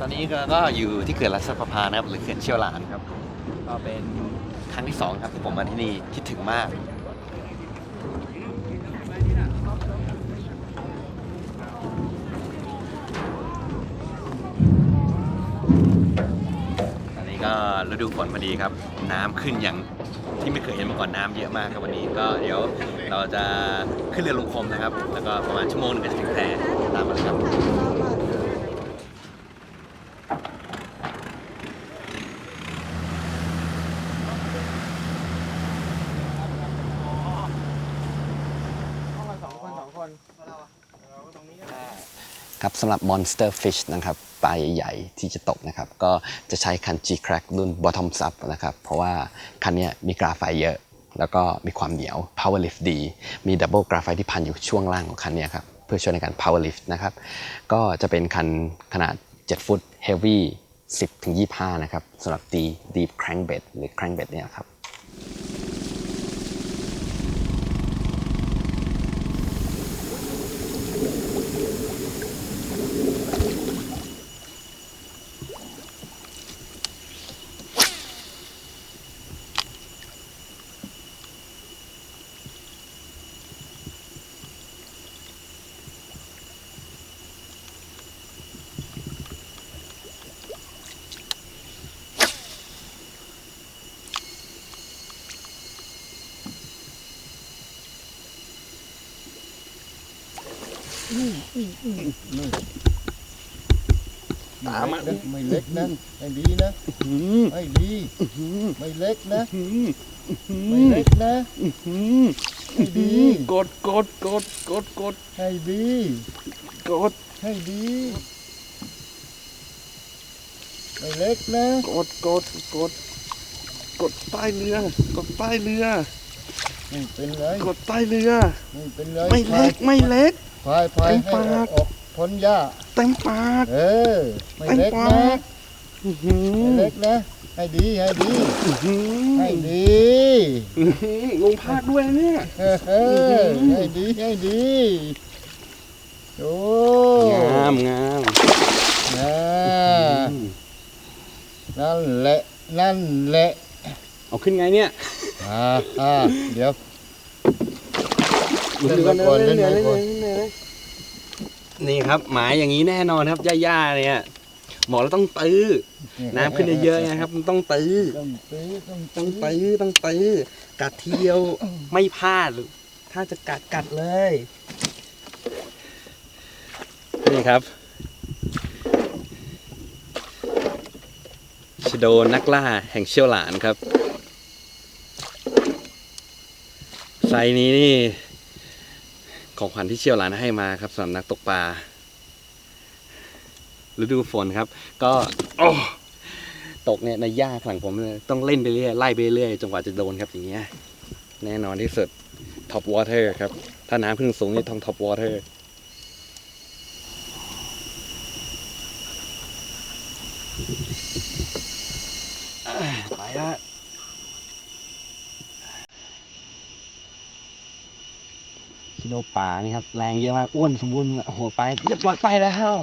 ตอนนี้ก็ก็อยู่ที่เขื่อนรัชประภานะครับหรือเขื่อนเชี่ยวหลานครับ ก็เป็นครั้งที่สองครับที่ผมมาที่นี่คิดถึงมาก ตอนนี้ก็ฤดูฝนพอดีครับ น้ำขึ้นอย่างที่ไม่เคยเห็นมาก่อนน้ำเยอะมากครับวันนี้ก็เดี๋ยวเราจะขึ้นเรือลงคมนะครับ แล้วก็ประมาณชั่วโมงหนึงก็จะถึงแพตามมาเลยครับ ครับสำหรับ Monster Fish นะครับปลาใหญ่ๆที่จะตกนะครับก็จะใช้คัน G-Crack รุ่น Bottom Up นะครับเพราะว่าคันนี้มีกราไฟเยอะ แล้วก็มีความเหนียว Power Lift ดี มี Double กราไฟที่พันอยู่ช่วงล่างของคันนี้ครับเพื่อช่วยในการ Power Lift นะครับก็จะเป็นคันขนาด 7 ฟุต Heavy 10ถึง25 นะครับสำหรับตี Deep Crankbait หรือ Crankbait เนี่ยครับ ตามมาไม่เล็กนะไม่ดีนะไม่ดีไม่เล็กนะไม่เล็กนะให้ดีกดกดกดกดกดให้ดีกดให้ดีไม่เล็กนะกดกดกดกดใต้เรือกดใต้เรือไม่เป็นไรกดใต้เรือไม่เป็นไรไม่เล็กไม่เล็ก พายพายเต็มให้ปากออกพ้นหญ้าเต็มปากเออไม่เต็มเล็กปานะกอื้อหืไม่อเล็กนะ ให้ดีให้ดีอื้อหือให้ดีอื้อหือลงพากด้วยเนี่ยเออเออให้ดีให้ดีโอ้งามงามอ่านั่นแหละนั่นแหละเอาขึ้นไงเนี่ยอ่า อ่าเดี๋ยวเล่นเล่นไว้ก่อนเล่นไว้ก่อนนี่ครับ หมายอย่างนี้แน่นอนครับย่าๆเนี่ยบอกแล้วต้องตื้อน้ำขึ้นเยอะๆนะครับ มันต้องตื้อต้องตื้อต้องต้องตื้อต้องตื้อกัดทีเดียวไม่พลาด ถ้าจะกัดกัดเลยนี่ครับชโดนักล่าแห่งเชี่ยวหลานครับไซส์นี้นี่ ของขวัญที่เชี่ยวหลานให้มาครับสำหรับนักตกปลาฤดูฝนครับ ก็ตกเนี่ยในหญ้าข้างหลังผมต้องเล่นไปเรื่อยไล่ไปเรื่อยจนกว่าจะโดนครับอย่างเงี้ยแน่นอนที่สุดท็อปวอเตอร์ครับ ถ้าน้ำขึ้นสูงนี่ต้องท็อปวอเตอร์ไปละ กิโลป่านี่ครับ แรงเยอะมาก อ้วนสมบูรณ์โอ้โหไปจะปล่อยไปแล้ว